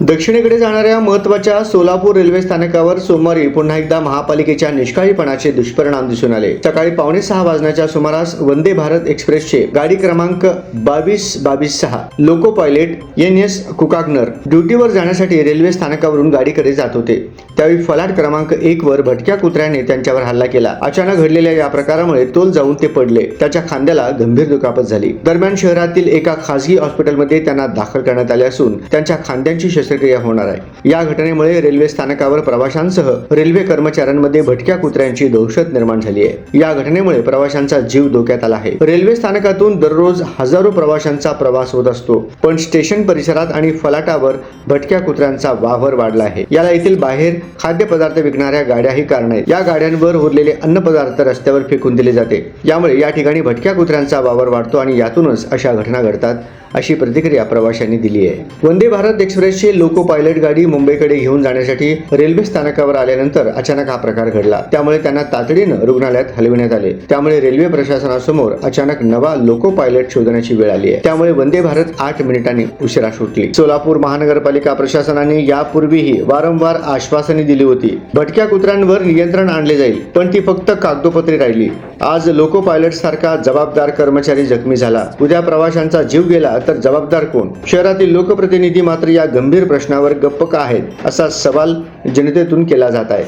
दक्षिणेकडे जाणाऱ्या महत्त्वाच्या सोलापूर रेल्वे स्थानकावर सोमवारी पुन्हा एकदा महापालिकेच्या निष्काळीपणाचे दुष्परिणाम दिसून आले. सकाळी पावणे सहा वाजण्याच्या सुमारास वंदे भारत एक्सप्रेसचे गाडी क्रमांक बावीस बावीस सहा लोको पायलट एन एस कुकाग्नर ड्युटीवर जाण्यासाठी रेल्वे स्थानकावरून गाडीकडे जात होते. त्यावेळी फलाट क्रमांक एक वर भटक्या कुत्र्याने त्यांच्यावर हल्ला केला. अचानक घडलेल्या या प्रकारामुळे तोल जाऊन ते पडले. त्याच्या खांद्याला गंभीर दुखापत झाली. दरम्यान शहरातील एका खासगी हॉस्पिटलमध्ये त्यांना दाखल करण्यात आले असून त्यांच्या खांद्यांची शस्त्रक्रिया होणार आहे. या घटनेमुळे रेल्वे स्थानकावर प्रवाशांसह रेल्वे कर्मचाऱ्यांमध्ये भटक्या कुत्र्यांची दहशत निर्माण झाली आहे. या घटनेमुळे प्रवाशांचा जीव धोक्यात आला आहे. रेल्वे स्थानकातून दररोज हजारो प्रवाशांचा प्रवास होत असतो. पण स्टेशन परिसरात आणि फलाटावर भटक्या कुत्र्यांचा वावर वाढला आहे. याला येथील बाहेर खाद्यपदार्थ विकणाऱ्या गाड्याही कारण आहेत. या गाड्यांवर उरलेले अन्नपदार्थ रस्त्यावर फेकून दिले जाते. यामुळे या ठिकाणी भटक्या कुत्र्यांचा वावर वाढतो आणि यातूनच अशा घटना घडतात. अशी प्रतिक्रिया प्रवाशांनी दिली आहे. वंदे भारत एक्सप्रेसची लोको पायलट गाडी मुंबईकडे घेऊन जाण्यासाठी रेल्वे स्थानकावर आल्यानंतर अचानक हा प्रकार घडला. त्यामुळे त्यांना तातडीनं रुग्णालयात हलविण्यात आले. त्यामुळे रेल्वे प्रशासनासमोर अचानक नवा लोको पायलट शोधण्याची वेळ आली आहे. त्यामुळे वंदे भारत आठ मिनिटांनी उशिरा सुटली. सोलापूर महानगरपालिका प्रशासनाने यापूर्वीही वारंवार आश्वासने दिली होती. भटक्या कुत्र्यांवर नियंत्रण आणले जाईल पण ती फक्त कागदोपत्री राहिली. आज लोको पायलट सारखा जबाबदार कर्मचारी जखमी झाला. उद्या प्रवाशांचा जीव गेला तर जबाबदार कोण? शहरातील लोकप्रतिनिधी मात्र या गंभीर प्रश्नावर गप्प का आहेत? असा सवाल जनतेतून केला जात आहे.